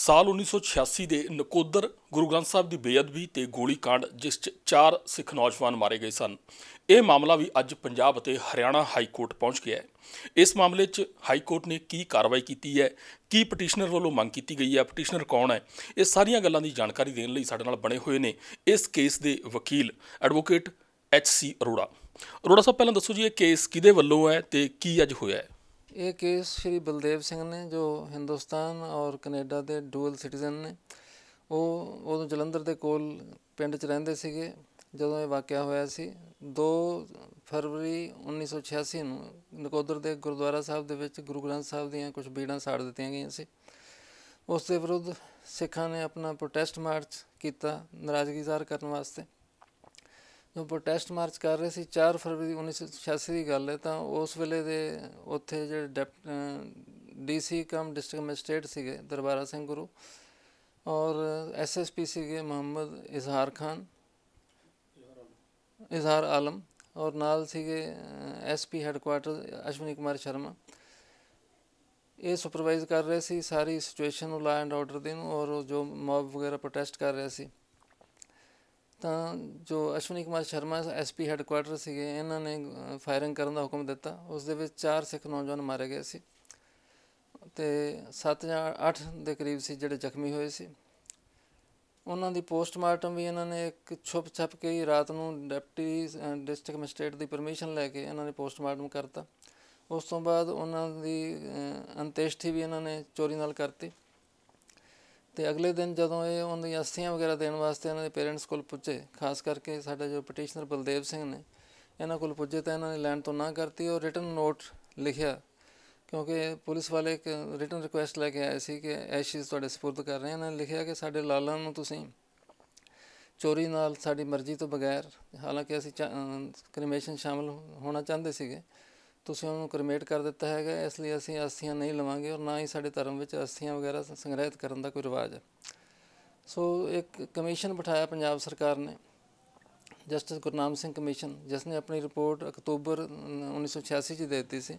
ਸਾਲ 1986 ਦੇ ਨਕੋਦਰ ਗੁਰੂ ਗ੍ਰੰਥ ਸਾਹਿਬ ਦੀ ਬੇਅਦਬੀ ਤੇ ਗੋਲੀकांड ਜਿਸ 'ਚ ਚਾਰ ਸਿੱਖ ਨੌਜਵਾਨ ਮਾਰੇ ਗਏ ਸਨ। ਇਹ ਮਾਮਲਾ ਵੀ ਅੱਜ ਪੰਜਾਬ ਅਤੇ ਹਰਿਆਣਾ ਹਾਈ ਕੋਰਟ ਪਹੁੰਚ ਗਿਆ ਹੈ। ਇਸ ਮਾਮਲੇ 'ਚ ਹਾਈ ਕੋਰਟ ਨੇ ਕੀ ਕਾਰਵਾਈ ਕੀਤੀ ਹੈ, ਕੀ ਪਟੀਸ਼ਨਰ ਵੱਲੋਂ ਮੰਗ ਕੀਤੀ ਗਈ ਹੈ, ਪਟੀਸ਼ਨਰ ਕੌਣ ਹੈ, ਇਹ ਸਾਰੀਆਂ ਗੱਲਾਂ ਦੀ ਜਾਣਕਾਰੀ ਦੇਣ ਲਈ ਸਾਡੇ ਨਾਲ ਬਣੇ ਹੋਏ ਨੇ ਇਸ ਕੇਸ ਦੇ ਵਕੀਲ advocate H C Arora. Arora ਸਾਹਿਬ, ਪਹਿਲਾਂ ਦੱਸੋ ਜੀ, ਇਹ ਕੇਸ ਕਿਹਦੇ ਵੱਲੋਂ ਹੈ ਤੇ ਕੀ ਅੱਜ ਹੋਇਆ ਹੈ? ਇਹ ਕੇਸ ਸ਼੍ਰੀ ਬਲਦੇਵ ਸਿੰਘ ਨੇ, ਜੋ ਹਿੰਦੁਸਤਾਨ ਔਰ ਕੈਨੇਡਾ ਦੇ ਡੂਅਲ ਸਿਟੀਜ਼ਨ ਨੇ, ਉਹ ਉਦੋਂ ਜਲੰਧਰ ਦੇ ਕੋਲ ਪਿੰਡ 'ਚ ਰਹਿੰਦੇ ਸੀਗੇ, ਜਦੋਂ ਇਹ ਵਾਕਿਆ ਹੋਇਆ ਸੀ। 2 ਫਰਵਰੀ 1986 ਨੂੰ ਨਕੋਦਰ ਦੇ ਗੁਰਦੁਆਰਾ ਸਾਹਿਬ ਦੇ ਵਿੱਚ ਗੁਰੂ ਗ੍ਰੰਥ ਸਾਹਿਬ ਦੀਆਂ ਕੁਝ ਬੀੜਾਂ ਸਾੜ ਦਿੱਤੀਆਂ ਗਈਆਂ ਸੀ। ਉਸ ਦੇ ਵਿਰੁੱਧ ਸਿੱਖਾਂ ਨੇ ਆਪਣਾ ਪ੍ਰੋਟੈਸਟ ਮਾਰਚ ਕੀਤਾ, ਨਾਰਾਜ਼ਗੀ ਜ਼ਾਹਰ ਕਰਨ ਵਾਸਤੇ। ਜੋ ਪ੍ਰੋਟੈਸਟ ਮਾਰਚ ਕਰ ਰਹੇ ਸੀ 4 ਫਰਵਰੀ 1986 ਦੀ ਗੱਲ ਹੈ, ਤਾਂ ਉਸ ਵੇਲੇ ਦੇ ਉੱਥੇ ਜਿਹੜੇ ਡੀਸੀ ਕਮ ਡਿਸਟ੍ਰਿਕਟ ਮੈਜਿਸਟ੍ਰੇਟ ਸੀਗੇ, ਦਰਬਾਰਾ ਸਿੰਘ ਗੁਰੂ ਔਰ ਐਸਐਸਪੀ ਸੀਗੇ ਮੁਹੰਮਦ ਇਜ਼ਹਾਰ ਖਾਨ, ਇਜ਼ਹਾਰ ਆਲਮ ਔਰ ਨਾਲ ਸੀਗੇ ਐਸਪੀ ਹੈੱਡਕੁਆਟਰ ਅਸ਼ਵਨੀ ਕੁਮਾਰ ਸ਼ਰਮਾ। ਇਹ ਸੁਪਰਵਾਈਜ਼ ਕਰ ਰਹੇ ਸੀ, ਸਾਰੀ ਸਿਚੁਏਸ਼ਨ ਨੂੰ ਲਾ ਐਂਡ ਆਰਡਰ ਦੀ ਨੂੰ ਔਰ ਜੋ ਮੌਬ ਵਗੈਰਾ ਪ੍ਰੋਟੈਸਟ ਕਰ ਰਿਹਾ ਸੀ। ਤਾਂ ਜੋ ਅਸ਼ਵਨੀ ਕੁਮਾਰ ਸ਼ਰਮਾ ਐਸਪੀ ਹੈੱਡਕੁਆਰਟਰ ਸੀਗੇ, ਇਹਨਾਂ ਨੇ ਫਾਇਰਿੰਗ ਕਰਨ ਦਾ ਹੁਕਮ ਦਿੱਤਾ। ਉਸ ਦੇ ਵਿੱਚ ਚਾਰ ਸਿੱਖ ਨੌਜਵਾਨ ਮਾਰੇ ਗਏ ਸੀ ਤੇ 7 ਜਾਂ 8 ਦੇ ਕਰੀਬ ਸੀ ਜਿਹੜੇ ਜ਼ਖਮੀ ਹੋਏ ਸੀ। ਉਹਨਾਂ ਦੀ ਪੋਸਟਮਾਰਟਮ ਵੀ ਇਹਨਾਂ ਨੇ ਇੱਕ ਛੁਪ ਛਪ ਕੇ ਹੀ ਰਾਤ ਨੂੰ ਡਿਪਟੀ ਡਿਸਟ੍ਰਿਕਟ ਮੈਜਿਸਟ੍ਰੇਟ ਦੀ ਪਰਮਿਸ਼ਨ ਲੈ ਕੇ ਇਹਨਾਂ ਨੇ ਪੋਸਟਮਾਰਟਮ ਕਰਤਾ। ਉਸ ਤੋਂ ਬਾਅਦ ਉਹਨਾਂ ਦੀ ਅੰਤੇਸ਼ਟੀ ਵੀ ਇਹਨਾਂ ਨੇ ਚੋਰੀ ਨਾਲ ਕਰਤੀ। ਤੇ ਅਗਲੇ ਦਿਨ ਜਦੋਂ ਇਹ ਉਹਨਾਂ ਦੀਆਂ ਅਸਥੀਆਂ ਵਗੈਰਾ ਦੇਣ ਵਾਸਤੇ ਇਹਨਾਂ ਦੇ ਪੇਰੈਂਟਸ ਕੋਲ ਪੁੱਜੇ, ਖਾਸ ਕਰਕੇ ਸਾਡਾ ਜੋ ਪਟੀਸ਼ਨਰ ਬਲਦੇਵ ਸਿੰਘ ਨੇ, ਇਹਨਾਂ ਕੋਲ ਪੁੱਜੇ ਤਾਂ ਇਹਨਾਂ ਨੇ ਲੈਣ ਤੋਂ ਨਾ ਕਰਤੀ ਔਰ ਰਿਟਨ ਨੋਟ ਲਿਖਿਆ, ਕਿਉਂਕਿ ਪੁਲਿਸ ਵਾਲੇ ਇੱਕ ਰਿਟਨ ਰਿਕੁਐਸਟ ਲੈ ਕੇ ਆਏ ਸੀ ਕਿ ਐਸ਼ਿਸ ਤੁਹਾਡੇ ਸਪੁਰਦ ਕਰ ਰਹੇ ਇਹਨਾਂ ਨੇ ਲਿਖਿਆ ਕਿ ਸਾਡੇ ਲਾਲਾਂ ਨੂੰ ਤੁਸੀਂ ਚੋਰੀ ਨਾਲ ਸਾਡੀ ਮਰਜ਼ੀ ਤੋਂ ਬਗੈਰ, ਹਾਲਾਂਕਿ ਅਸੀਂ ਕ੍ਰਿਮੇਸ਼ਨ ਸ਼ਾਮਲ ਹੋਣਾ ਚਾਹੁੰਦੇ ਸੀਗੇ ਤੁਸੀਂ ਉਹਨੂੰ ਕਰਮੇਟ ਕਰ ਦਿੱਤਾ ਹੈਗਾ, ਇਸ ਲਈ ਅਸੀਂ ਅਸਥੀਆਂ ਨਹੀਂ ਲਵਾਂਗੇ ਔਰ ਨਾ ਹੀ ਸਾਡੇ ਧਰਮ ਵਿੱਚ ਅਸਥੀਆਂ ਵਗੈਰਾ ਸੰਗ੍ਰਹਿਤ ਕਰਨ ਦਾ ਕੋਈ ਰਿਵਾਜ ਹੈ। ਸੋ ਇੱਕ ਕਮਿਸ਼ਨ ਬਿਠਾਇਆ ਪੰਜਾਬ ਸਰਕਾਰ ਨੇ, ਜਸਟਿਸ ਗੁਰਨਾਮ ਸਿੰਘ ਕਮਿਸ਼ਨ, ਜਿਸ ਨੇ ਆਪਣੀ ਰਿਪੋਰਟ ਅਕਤੂਬਰ 1986 ਚ ਦੇ ਦਿੱਤੀ ਸੀ,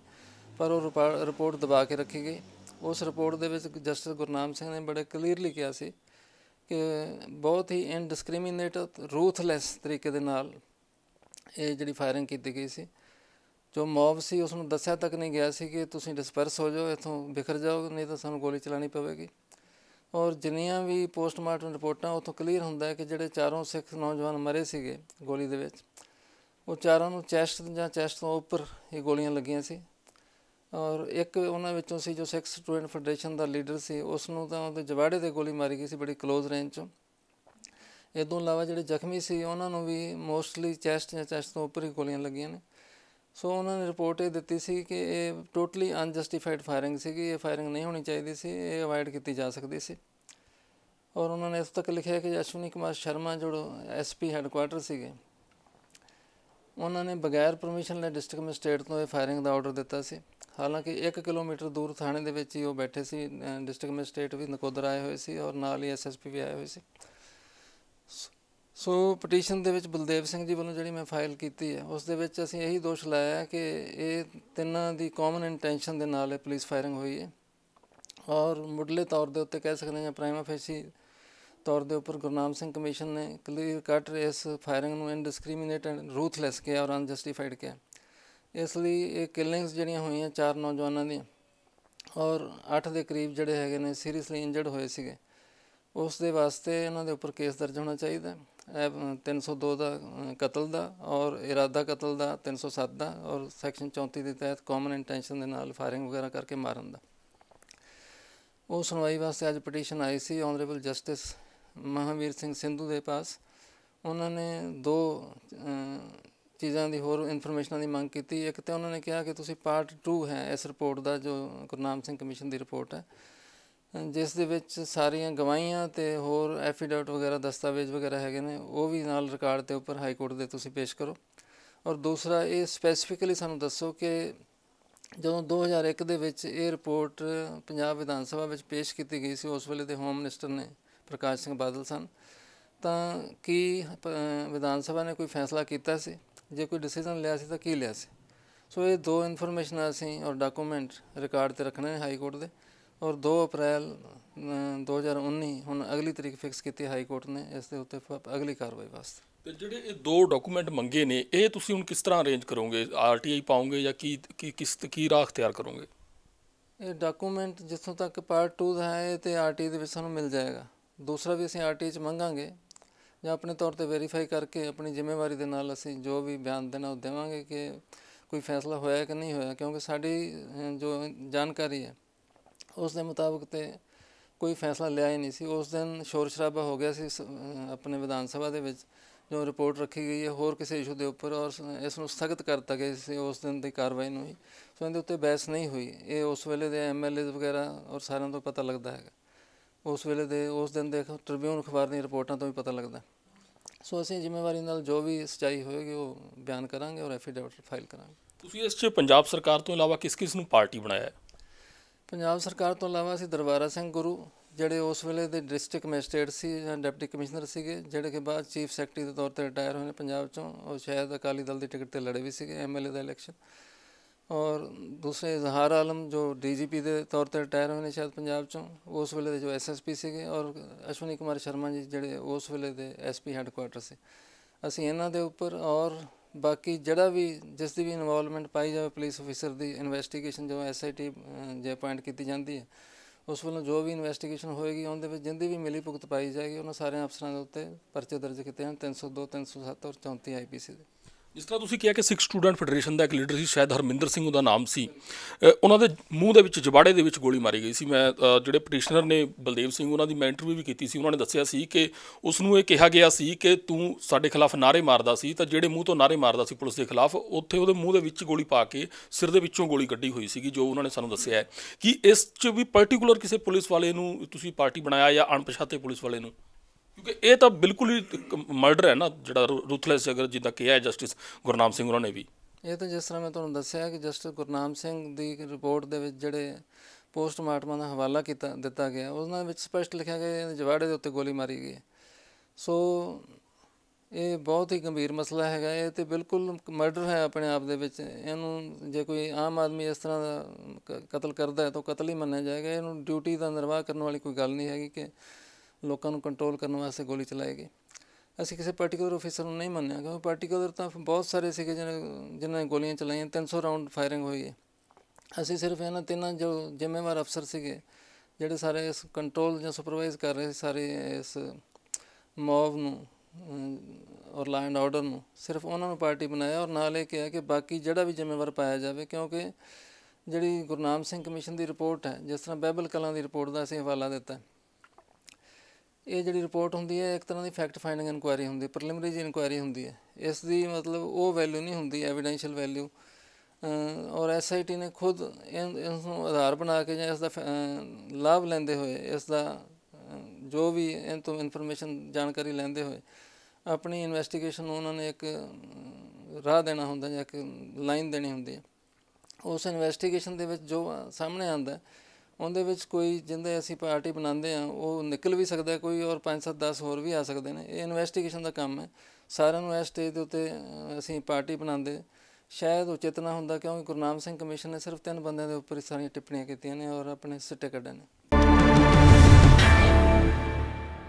ਪਰ ਉਹ ਰਿਪੋਰਟ ਦਬਾ ਕੇ ਰੱਖੀ ਗਈ। ਉਸ ਰਿਪੋਰਟ ਦੇ ਵਿੱਚ ਜਸਟਿਸ ਗੁਰਨਾਮ ਸਿੰਘ ਨੇ ਬੜੇ ਕਲੀਅਰਲੀ ਕਿਹਾ ਸੀ ਕਿ ਬਹੁਤ ਹੀ ਇਨਡਿਸਕ੍ਰਿਮੀਨੇਟ ਰੂਥਲੈਸ ਤਰੀਕੇ ਦੇ ਨਾਲ ਇਹ ਜਿਹੜੀ ਫਾਇਰਿੰਗ ਕੀਤੀ ਗਈ ਸੀ। ਜੋ ਮੌਬ ਸੀ ਉਸ ਨੂੰ ਦੱਸਿਆ ਤੱਕ ਨਹੀਂ ਗਿਆ ਸੀ ਕਿ ਤੁਸੀਂ ਡਿਸਪਰਸ ਹੋ ਜਾਓ, ਇੱਥੋਂ ਬਿਖਰ ਜਾਓ ਨਹੀਂ ਤਾਂ ਸਾਨੂੰ ਗੋਲੀ ਚਲਾਣੀ ਪਵੇਗੀ। ਔਰ ਜਿੰਨੀਆਂ ਵੀ ਪੋਸਟਮਾਰਟਮ ਰਿਪੋਰਟਾਂ, ਉਥੋਂ ਕਲੀਅਰ ਹੁੰਦਾ ਹੈ ਕਿ ਜਿਹੜੇ ਚਾਰੋਂ ਸਿੱਖ ਨੌਜਵਾਨ ਮਰੇ ਸੀਗੇ ਗੋਲੀ ਦੇ ਵਿੱਚ, ਉਹ ਚਾਰਾਂ ਨੂੰ ਚੈਸਟ ਜਾਂ ਚੈਸਟ ਤੋਂ ਉੱਪਰ ਇਹ ਗੋਲੀਆਂ ਲੱਗੀਆਂ ਸੀ। ਔਰ ਇੱਕ ਉਹਨਾਂ ਵਿੱਚੋਂ ਸੀ ਜੋ ਸਿੱਖ ਸਟੂਡੈਂਟ ਫੈਡਰੇਸ਼ਨ ਦਾ ਲੀਡਰ ਸੀ ਉਸ ਨੂੰ ਤਾਂ ਉਹਦੇ ਜਵਾੜੇ ਤੇ ਗੋਲੀ ਮਾਰੀ ਗਈ ਸੀ, ਬੜੀ ਕਲੋਜ਼ ਰੇਂਜ 'ਚੋਂ। ਇਹ ਤੋਂ ਇਲਾਵਾ ਜਿਹੜੇ ਜ਼ਖਮੀ ਸੀ, ਉਹਨਾਂ ਨੂੰ ਵੀ ਮੋਸਟਲੀ ਚੈਸਟ ਜਾਂ ਚੈਸਟ ਤੋਂ ਉੱਪਰ ਹੀ ਗੋਲੀਆਂ ਲੱਗੀਆਂ ਨੇ। ਸੋ ਉਹਨਾਂ ਨੇ ਰਿਪੋਰਟ ਇਹ ਦਿੱਤੀ ਸੀ ਕਿ ਇਹ ਟੋਟਲੀ ਅਨਜਸਟੀਫਾਈਡ ਫਾਇਰਿੰਗ ਸੀਗੀ, ਇਹ ਫਾਇਰਿੰਗ ਨਹੀਂ ਹੋਣੀ ਚਾਹੀਦੀ ਸੀ, ਇਹ ਅਵਾਇਡ ਕੀਤੀ ਜਾ ਸਕਦੀ ਸੀ। ਔਰ ਉਹਨਾਂ ਨੇ ਇਸ ਤੱਕ ਲਿਖਿਆ ਕਿ ਅਸ਼ਵਨੀ ਕੁਮਾਰ ਸ਼ਰਮਾ ਜੋ ਐਸਪੀ ਹੈੱਡਕੁਆਰਟਰ ਸੀਗੇ, ਉਹਨਾਂ ਨੇ ਬਗੈਰ ਪਰਮਿਸ਼ਨ ਲੈ ਡਿਸਟ੍ਰਿਕਟ ਮੈਜਿਸਟ੍ਰੇਟ ਤੋਂ ਇਹ ਫਾਇਰਿੰਗ ਦਾ ਆਰਡਰ ਦਿੱਤਾ ਸੀ। ਹਾਲਾਂਕਿ 1 ਕਿਲੋਮੀਟਰ ਦੂਰ ਥਾਣੇ ਦੇ ਵਿੱਚ ਹੀ ਉਹ ਬੈਠੇ ਸੀ ਡਿਸਟ੍ਰਿਕਟ ਮੈਜਿਸਟ੍ਰੇਟ ਵੀ ਨਕੋਦਰ ਆਏ ਹੋਏ ਸੀ ਔਰ ਨਾਲ ਹੀ ਐਸਐਸਪੀ ਵੀ ਆਏ ਹੋਏ ਸੀ। ਸੋ ਪਟੀਸ਼ਨ ਦੇ ਵਿੱਚ ਬਲਦੇਵ ਸਿੰਘ ਜੀ ਵੱਲੋਂ ਜਿਹੜੀ ਮੈਂ ਫਾਈਲ ਕੀਤੀ ਹੈ, ਉਸ ਦੇ ਵਿੱਚ ਅਸੀਂ ਇਹੀ ਦੋਸ਼ ਲਾਇਆ ਕਿ ਇਹ ਤਿੰਨਾਂ ਦੀ ਕਾਮਨ ਇੰਟੈਂਸ਼ਨ ਦੇ ਨਾਲ ਇਹ ਪੁਲਿਸ ਫਾਇਰਿੰਗ ਹੋਈ ਹੈ। ਔਰ ਮੁੱਢਲੇ ਤੌਰ ਦੇ ਉੱਤੇ ਕਹਿ ਸਕਦੇ ਹਾਂ ਪ੍ਰਾਈਮਾ ਫੇਸੀ ਤੌਰ ਦੇ ਉੱਪਰ ਗੁਰਨਾਮ ਸਿੰਘ ਕਮਿਸ਼ਨ ਨੇ ਕਲੀਅਰ ਕੱਟ ਇਸ ਫਾਇਰਿੰਗ ਨੂੰ ਇਨਡਿਸਕ੍ਰਿਮੀਨੇਟ ਐਂਡ ਰੂਥਲੈਸ ਕਿਹਾ ਔਰ ਅਨਜਸਟੀਫਾਈਡ ਕਿਹਾ। ਇਸ ਲਈ ਇਹ ਕਿਲਿੰਗਸ ਜਿਹੜੀਆਂ ਹੋਈਆਂ ਚਾਰ ਨੌਜਵਾਨਾਂ ਦੀਆਂ ਔਰ 8 ਦੇ ਕਰੀਬ ਜਿਹੜੇ ਹੈਗੇ ਨੇ ਸੀਰੀਅਸਲੀ ਇੰਜਰਡ ਹੋਏ ਸੀਗੇ, ਉਸ ਦੇ ਵਾਸਤੇ ਇਹਨਾਂ ਦੇ ਉੱਪਰ ਕੇਸ ਦਰਜ ਹੋਣਾ ਚਾਹੀਦਾ 302 ਦਾ ਕਤਲ ਦਾ ਔਰ ਇਰਾਦਾ ਕਤਲ ਦਾ 307 ਦਾ ਔਰ ਸੈਕਸ਼ਨ 34 ਦੇ ਤਹਿਤ ਕਾਮਨ ਇੰਟੈਂਸ਼ਨ ਦੇ ਨਾਲ ਫਾਇਰਿੰਗ ਵਗੈਰਾ ਕਰਕੇ ਮਾਰਨ ਦਾ। ਉਹ ਸੁਣਵਾਈ ਵਾਸਤੇ ਅੱਜ ਪਟੀਸ਼ਨ ਆਈ ਸੀ ਆਨਰੇਬਲ ਜਸਟਿਸ ਮਹਾਵੀਰ ਸਿੰਘ ਸਿੰਧੂ ਦੇ ਪਾਸ। ਉਹਨਾਂ ਨੇ ਦੋ ਚੀਜ਼ਾਂ ਦੀ ਹੋਰ ਇਨਫੋਰਮੇਸ਼ਨਾਂ ਦੀ ਮੰਗ ਕੀਤੀ। ਇੱਕ ਤੇ ਉਹਨਾਂ ਨੇ ਕਿਹਾ ਕਿ ਤੁਸੀਂ ਪਾਰਟ 2 ਹੈ ਇਸ ਰਿਪੋਰਟ ਦਾ, ਜੋ ਗੁਰਨਾਮ ਸਿੰਘ ਕਮਿਸ਼ਨ ਦੀ ਰਿਪੋਰਟ ਹੈ। ਜਿਸ ਦੇ ਵਿੱਚ ਸਾਰੀਆਂ ਗਵਾਹੀਆਂ ਤੇ ਹੋਰ ਐਫੀਡੇਵਿਟ ਵਗੈਰਾ, ਦਸਤਾਵੇਜ਼ ਵਗੈਰਾ ਹੈਗੇ ਨੇ, ਉਹ ਵੀ ਨਾਲ ਰਿਕਾਰਡ ਦੇ ਉੱਪਰ ਹਾਈ ਕੋਰਟ ਦੇ ਤੁਸੀਂ ਪੇਸ਼ ਕਰੋ। ਔਰ ਦੂਸਰਾ, ਇਹ ਸਪੈਸੀਫਿਕਲੀ ਸਾਨੂੰ ਦੱਸੋ ਕਿ ਜਦੋਂ 2001 ਦੇ ਵਿੱਚ ਇਹ ਰਿਪੋਰਟ ਪੰਜਾਬ ਵਿਧਾਨ ਸਭਾ ਵਿੱਚ ਪੇਸ਼ ਕੀਤੀ ਗਈ ਸੀ, ਉਸ ਵੇਲੇ ਦੇ ਹੋਮ ਮਿਨਿਸਟਰ ਨੇ ਪ੍ਰਕਾਸ਼ ਸਿੰਘ ਬਾਦਲ ਸਨ, ਤਾਂ ਕੀ ਵਿਧਾਨ ਸਭਾ ਨੇ ਕੋਈ ਫੈਸਲਾ ਕੀਤਾ ਸੀ? ਜੇ ਕੋਈ ਡਿਸੀਜਨ ਲਿਆ ਸੀ ਤਾਂ ਕੀ ਲਿਆ ਸੀ? ਸੋ ਇਹ ਦੋ ਇਨਫੋਰਮੇਸ਼ਨ ਅਸੀਂ ਔਰ ਡਾਕੂਮੈਂਟ ਰਿਕਾਰਡ ਤੇ ਰੱਖਣੇ ਨੇ ਹਾਈ ਕੋਰਟ ਦੇ। ਔਰ 2 ਅਪ੍ਰੈਲ ਅ, 2019 ਹੁਣ ਅਗਲੀ ਤਰੀਕ ਫਿਕਸ ਕੀਤੀ ਹਾਈ ਕੋਰਟ ਨੇ ਇਸ ਦੇ ਉੱਤੇ ਅਗਲੀ ਕਾਰਵਾਈ ਵਾਸਤੇ। ਤੇ ਜਿਹੜੇ ਇਹ ਦੋ ਡਾਕੂਮੈਂਟ ਮੰਗੇ ਨੇ ਇਹ ਤੁਸੀਂ ਹੁਣ ਕਿਸ ਤਰ੍ਹਾਂ ਅਰੇਂਜ ਕਰੋਗੇ? ਆਰਟੀਆਈ ਪਾਓਗੇ ਜਾਂ ਕੀ ਕੀ ਕਿਸ ਕੀ ਰਾਹ ਅਖਤਿਆਰ ਕਰੋਗੇ? ਇਹ ਡਾਕੂਮੈਂਟ ਜਿੱਥੋਂ ਤੱਕ ਪਾਰਟ 2 ਦਾ ਹੈ ਇਹ ਤੇ ਆਰਟੀ ਦੇ ਵਿੱਚ ਸਾਨੂੰ ਮਿਲ ਜਾਏਗਾ। ਦੂਸਰਾ ਵੀ ਅਸੀਂ ਆਰਟੀ ਚ ਮੰਗਾਂਗੇ ਜਾਂ ਆਪਣੇ ਤੌਰ ਤੇ ਵੈਰੀਫਾਈ ਕਰਕੇ ਆਪਣੀ ਜ਼ਿੰਮੇਵਾਰੀ ਦੇ ਨਾਲ ਅਸੀਂ ਜੋ ਵੀ ਬਿਆਨ ਦੇਣਾ ਉਹ ਦੇਵਾਂਗੇ ਕਿ ਕੋਈ ਫੈਸਲਾ ਹੋਇਆ ਕਿ ਨਹੀਂ ਹੋਇਆ ਕਿਉਂਕਿ ਸਾਡੀ ਜੋ ਜਾਣਕਾਰੀ ਹੈ ਉਸ ਦੇ ਮੁਤਾਬਕ ਤੇ ਕੋਈ ਫੈਸਲਾ ਲਿਆ ਹੀ ਨਹੀਂ ਸੀ। ਉਸ ਦਿਨ ਸ਼ੋਰ ਸ਼ਰਾਬਾ ਹੋ ਗਿਆ ਸੀ ਸ- ਅਹ, ਆਪਣੇ ਵਿਧਾਨ ਸਭਾ ਦੇ ਵਿੱਚ ਜੋ ਰਿਪੋਰਟ ਰੱਖੀ ਗਈ ਹੈ। ਹੋਰ ਕਿਸੇ ਇਸ਼ੂ ਦੇ ਉੱਪਰ ਔਰ ਸ- ਇਸ ਨੂੰ ਸਖਤ ਕਰਤਾ ਗਿਆ ਸੀ। ਉਸ ਦਿਨ ਦੀ ਕਾਰਵਾਈ ਨੂੰ ਹੀ ਸੋ ਇਹਦੇ ਉੱਤੇ ਬਹਿਸ ਨਹੀਂ ਹੋਈ। ਇਹ ਉਸ ਵੇਲੇ ਦੇ ਐਮਐਲਏ ਵਗੈਰਾ ਔਰ ਸਾਰਿਆਂ ਤੋਂ ਪਤਾ ਲੱਗਦਾ ਹੈਗਾ। ਉਸ ਵੇਲੇ ਦੇ ਉਸ ਦਿਨ ਦੇ ਟ੍ਰਿਬਿਊਨ ਅਖਬਾਰ ਦੀਆਂ ਰਿਪੋਰਟਾਂ ਤੋਂ ਵੀ ਪਤਾ ਲੱਗਦਾ। ਸੋ ਅਸੀਂ ਜ਼ਿੰਮੇਵਾਰੀ ਨਾਲ ਜੋ ਵੀ ਸਚਾਈ ਹੋਏਗੀ ਉਹ ਬਿਆਨ ਕਰਾਂਗੇ ਔਰ ਐਫੀਡੇਵਿਟ ਫਾਈਲ ਕਰਾਂਗੇ। ਤੁਸੀਂ ਇਸ 'ਚ ਪੰਜਾਬ ਸਰਕਾਰ ਤੋਂ ਇਲਾਵਾ ਕਿਸ ਕਿਸ ਨੂੰ ਪਾਰਟੀ ਬਣਾਇਆ ਹੈ? ਪੰਜਾਬ ਸਰਕਾਰ ਤੋਂ ਇਲਾਵਾ ਅਸੀਂ ਦਰਬਾਰਾ ਸਿੰਘ ਗੁਰੂ, ਜਿਹੜੇ ਉਸ ਵੇਲੇ ਦੇ ਡਿਸਟ੍ਰਿਕਟ ਮੈਜਿਸਟ੍ਰੇਟ ਸੀ ਜਾਂ ਡਿਪਟੀ ਕਮਿਸ਼ਨਰ ਸੀਗੇ, ਜਿਹੜੇ ਕਿ ਬਾਅਦ ਚੀਫ ਸੈਕਟਰੀ ਦੇ ਤੌਰ ਤੇ ਰਿਟਾਇਰ ਹੋਏ ਨੇ ਪੰਜਾਬ ਚੋਂ, ਉਹ ਸ਼ਾਇਦ ਅਕਾਲੀ ਦਲ ਦੀ ਟਿਕਟ ਤੇ ਲੜੇ ਵੀ ਸੀਗੇ ਐਮਐਲਏ ਦਾ ਇਲੈਕਸ਼ਨ। ਔਰ ਦੂਸਰੇ ਜ਼ਹਾਰ ਆਲਮ, ਜੋ ਡੀਜੀਪੀ ਦੇ ਤੌਰ ਤੇ ਰਿਟਾਇਰ ਹੋਏ ਨੇ ਸ਼ਾਇਦ ਪੰਜਾਬ ਚੋਂ, ਉਸ ਵੇਲੇ ਦੇ ਜੋ ਐਸਐਸਪੀ ਸੀਗੇ ਔਰ ਅਸ਼ਵਨੀ ਕੁਮਾਰ ਸ਼ਰਮਾ ਜੀ, ਜਿਹੜੇ ਉਸ ਵੇਲੇ ਦੇ ਐਸਪੀ ਹੈੱਡਕੁਆਟਰ ਸੀ। ਅਸੀਂ ਇਹਨਾਂ ਦੇ ਉੱਪਰ ਔਰ ਬਾਕੀ ਜਿਹੜਾ ਵੀ, ਜਿਸ ਦੀ ਵੀ ਇਨਵੋਲਵਮੈਂਟ ਪਾਈ ਜਾਵੇ ਪੁਲਿਸ ਅਫੀਸਰ ਦੀ ਇਨਵੈਸਟੀਗੇਸ਼ਨ ਜੋ ਐਸਆਈਟੀ ਜੇ ਅਪਾਇੰਟ ਕੀਤੀ ਜਾਂਦੀ ਹੈ, ਉਸ ਵੱਲੋਂ ਜੋ ਵੀ ਇਨਵੈਸਟੀਗੇਸ਼ਨ ਹੋਏਗੀ, ਉਹਦੇ ਵਿੱਚ ਜਿੰਦੀ ਵੀ ਮਿਲੀ ਭੁਗਤ ਪਾਈ ਜਾਏਗੀ, ਉਹਨਾਂ ਸਾਰੇ ਅਫਸਰਾਂ ਦੇ ਉੱਤੇ ਪਰਚੇ ਦਰਜ ਕੀਤੇ ਹਨ 302 307 ਔਰ 34 ਆਈਪੀਸੀ ਦੇ। ਜਿਸ ਤਰ੍ਹਾਂ ਤੁਸੀਂ ਕਿਹਾ ਕਿ ਸਿੱਖ ਸਟੂਡੈਂਟ ਫੈਡਰੇਸ਼ਨ ਦਾ ਇੱਕ ਲੀਡਰ ਸੀ, ਸ਼ਾਇਦ ਹਰਮਿੰਦਰ ਸਿੰਘ ਉਹਦਾ ਨਾਮ ਸੀ। ਉਹਨਾਂ ਦੇ ਮੂੰਹ ਦੇ ਵਿੱਚ ਜਬਾੜੇ ਦੇ ਵਿੱਚ ਗੋਲੀ ਮਾਰੀ ਗਈ ਸੀ। ਮੈਂ ਜਿਹੜੇ ਪਟੀਸ਼ਨਰ ਨੇ ਬਲਦੇਵ ਸਿੰਘ, ਉਹਨਾਂ ਦੀ ਮੈਂ ਇੰਟਰਵਿਊ ਵੀ ਕੀਤੀ ਸੀ। ਉਹਨਾਂ ਨੇ ਦੱਸਿਆ ਸੀ ਕਿ ਉਸ ਨੂੰ ਇਹ ਕਿਹਾ ਗਿਆ ਸੀ ਕਿ ਤੂੰ ਸਾਡੇ ਖਿਲਾਫ ਨਾਰੇ ਮਾਰਦਾ ਸੀ ਤਾਂ ਜਿਹੜੇ ਮੂੰਹ ਤੋਂ ਨਾਰੇ ਮਾਰਦਾ ਸੀ ਪੁਲਿਸ ਦੇ ਖਿਲਾਫ, ਉੱਥੇ ਉਹਦੇ ਮੂੰਹ ਦੇ ਵਿੱਚ ਗੋਲੀ ਪਾ ਕੇ ਸਿਰ ਦੇ ਵਿੱਚੋਂ ਗੋਲੀ ਕੱਢੀ ਹੋਈ ਸੀਗੀ, ਜੋ ਉਹਨਾਂ ਨੇ ਸਾਨੂੰ ਦੱਸਿਆ ਹੈ। ਕਿ ਇਸ 'ਚ ਵੀ ਪਾਰਟਿਕੂਲਰ ਕਿਸੇ ਪੁਲਿਸ ਵਾਲੇ ਨੂੰ ਤੁਸੀਂ ਪਾਰਟੀ ਬਣਾਇਆ ਜਾਂ ਅਣਪਛਾਤੇ ਪੁਲਿਸ ਵਾਲੇ ਨੂੰ? ਕਿਉਂਕਿ ਇਹ ਤਾਂ ਬਿਲਕੁਲ ਹੀ ਮਰਡਰ ਹੈ ਨਾ, ਜਿਹੜਾ ਰੂਥਲੈਸ ਅਗਰ ਜਿੱਦਾਂ ਕਿਹਾ ਹੈ ਜਸਟਿਸ ਗੁਰਨਾਮ ਸਿੰਘ ਉਹਨਾਂ ਨੇ ਵੀ। ਇਹ ਤਾਂ ਜਿਸ ਤਰ੍ਹਾਂ ਮੈਂ ਤੁਹਾਨੂੰ ਦੱਸਿਆ ਕਿ ਜਸਟਿਸ ਗੁਰਨਾਮ ਸਿੰਘ ਦੀ ਰਿਪੋਰਟ ਦੇ ਵਿੱਚ ਜਿਹੜੇ ਪੋਸਟਮਾਰਟਮਾਂ ਦਾ ਹਵਾਲਾ ਕੀਤਾ, ਦਿੱਤਾ ਗਿਆ, ਉਹਨਾਂ ਵਿੱਚ ਸਪਸ਼ਟ ਲਿਖਿਆ ਗਿਆ ਕਿ ਜਵਾੜੇ ਦੇ ਉੱਤੇ ਗੋਲੀ ਮਾਰੀ ਗਈ ਸੋ ਇਹ ਬਹੁਤ ਹੀ ਗੰਭੀਰ ਮਸਲਾ ਹੈਗਾ, ਇਹ ਤੇ ਬਿਲਕੁਲ ਮਰਡਰ ਹੈ ਆਪਣੇ ਆਪ ਦੇ ਵਿੱਚ, ਇਹਨੂੰ ਜੇ ਕੋਈ ਆਮ ਆਦਮੀ ਇਸ ਤਰ੍ਹਾਂ ਦਾ ਕਤਲ ਕਰਦਾ ਹੈ ਤਾਂ ਕਤਲ ਹੀ ਮੰਨਿਆ ਜਾਏਗਾ, ਇਹਨੂੰ ਡਿਊਟੀ ਦਾ ਨਿਰਵਾਹ ਕਰਨ ਵਾਲੀ ਕੋਈ ਗੱਲ ਨਹੀਂ ਹੈਗੀ ਕਿ ਲੋਕਾਂ ਨੂੰ ਕੰਟਰੋਲ ਕਰਨ ਵਾਸਤੇ ਗੋਲੀ ਚਲਾਏਗੀ ਅਸੀਂ ਕਿਸੇ ਪਾਰਟਿਕੂਲਰ ਅਫੀਸਰ ਨੂੰ ਨਹੀਂ ਮੰਨਿਆ, ਕਿਉਂਕਿ ਪਾਰਟਿਕੂਲਰ ਤਾਂ ਬਹੁਤ ਸਾਰੇ ਸੀਗੇ ਜਿਹਨੇ ਜਿਨ੍ਹਾਂ ਨੇ ਗੋਲੀਆਂ ਚਲਾਈਆਂ 300 ਰਾਉਂਡ ਫਾਇਰਿੰਗ ਹੋਈ ਹੈ। ਅਸੀਂ ਸਿਰਫ ਇਹਨਾਂ ਤਿੰਨਾਂ ਜੋ ਜ਼ਿੰਮੇਵਾਰ ਅਫਸਰ ਸੀਗੇ, ਜਿਹੜੇ ਸਾਰੇ ਇਸ ਕੰਟਰੋਲ ਜਾਂ ਸੁਪਰਵਾਈਜ਼ ਕਰ ਰਹੇ ਸਾਰੇ ਇਸ ਮੌਵ ਨੂੰ ਔਰ ਲਾ ਐਂਡ ਆਰਡਰ ਨੂੰ, ਸਿਰਫ ਉਹਨਾਂ ਨੂੰ ਪਾਰਟੀ ਬਣਾਇਆ ਔਰ ਨਾਲ ਇਹ ਕਿਹਾ ਕਿ ਬਾਕੀ ਜਿਹੜਾ ਵੀ ਜ਼ਿੰਮੇਵਾਰ ਪਾਇਆ ਜਾਵੇ, ਕਿਉਂਕਿ ਜਿਹੜੀ ਗੁਰਨਾਮ ਸਿੰਘ ਕਮਿਸ਼ਨ ਦੀ ਰਿਪੋਰਟ ਹੈ, ਜਿਸ ਤਰ੍ਹਾਂ ਬਹਿਬਲ ਕਲਾਂ ਦੀ ਰਿਪੋਰਟ ਦਾ ਅਸੀਂ ਹਵਾਲਾ ਦਿੱਤਾ ਇਹ ਜਿਹੜੀ ਰਿਪੋਰਟ ਹੁੰਦੀ ਹੈ, ਇੱਕ ਤਰ੍ਹਾਂ ਦੀ ਫੈਕਟ ਫਾਈਂਡਿੰਗ ਇਨਕੁਆਇਰੀ ਹੁੰਦੀ ਹੈ ਪ੍ਰੀਲਿਮਿਨਰੀ ਇਨਕੁਆਇਰੀ ਹੁੰਦੀ ਹੈ। ਇਸ ਦੀ ਮਤਲਬ ਉਹ ਵੈਲਿਊ ਨਹੀਂ ਹੁੰਦੀ ਐਵੀਡੈਂਸ਼ੀਅਲ ਵੈਲਿਊ ਔਰ ਐਸਆਈਟੀ ਨੇ ਖੁਦ ਇਨ- ਇਸ ਨੂੰ ਆਧਾਰ ਬਣਾ ਕੇ ਜਾਂ ਇਸ ਦਾ ਫ- ਲਾਭ ਲੈਂਦੇ ਹੋਏ ਇਸ ਦਾ ਜੋ ਵੀ ਇਹ ਤੋਂ ਇਨਫੋਰਮੇਸ਼ਨ ਜਾਣਕਾਰੀ ਲੈਂਦੇ ਹੋਏ, ਆਪਣੀ ਇਨਵੈਸਟੀਗੇਸ਼ਨ ਨੂੰ ਉਹਨਾਂ ਨੇ ਇੱਕ ਰਾਹ ਦੇਣਾ ਹੁੰਦਾ ਜਾਂ ਇੱਕ ਲਾਈਨ ਦੇਣੀ ਹੁੰਦੀ ਹੈ। ਉਸ ਇਨਵੈਸਟੀਗੇਸ਼ਨ ਦੇ ਵਿੱਚ ਜੋ ਸਾਹਮਣੇ ਆਂਦਾ ਉਹਦੇ ਵਿੱਚ ਕੋਈ ਜਿੰਦੇ ਅਸੀਂ ਪਾਰਟੀ ਬਣਾਉਂਦੇ ਆ ਉਹ ਨਿਕਲ ਵੀ ਸਕਦਾ ਕੋਈ ਔਰ 5 7 10 ਹੋਰ ਵੀ ਆ ਸਕਦੇ ਨੇ। ਇਹ ਇਨਵੈਸਟੀਗੇਸ਼ਨ ਦਾ ਕੰਮ ਹੈ। ਸਾਰਿਆਂ ਨੂੰ ਇਸ ਸਟੇਜ ਦੇ ਉੱਤੇ ਅਸੀਂ ਪਾਰਟੀ ਬਣਾਉਂਦੇ ਸ਼ਾਇਦ ਉਚਿਤ ਨਾ ਹੁੰਦਾ ਕਿਉਂਕਿ ਗੁਰਨਾਮ ਸਿੰਘ ਕਮਿਸ਼ਨ ਨੇ ਸਿਰਫ ਤਿੰਨ ਬੰਦਿਆਂ ਦੇ ਉੱਪਰ ਹੀ ਸਾਰੀਆਂ ਟਿੱਪਣੀਆਂ ਕੀਤੀਆਂ ਨੇ ਔਰ ਆਪਣੇ ਸਿੱਟੇ ਕੱਢੇ ਨੇ।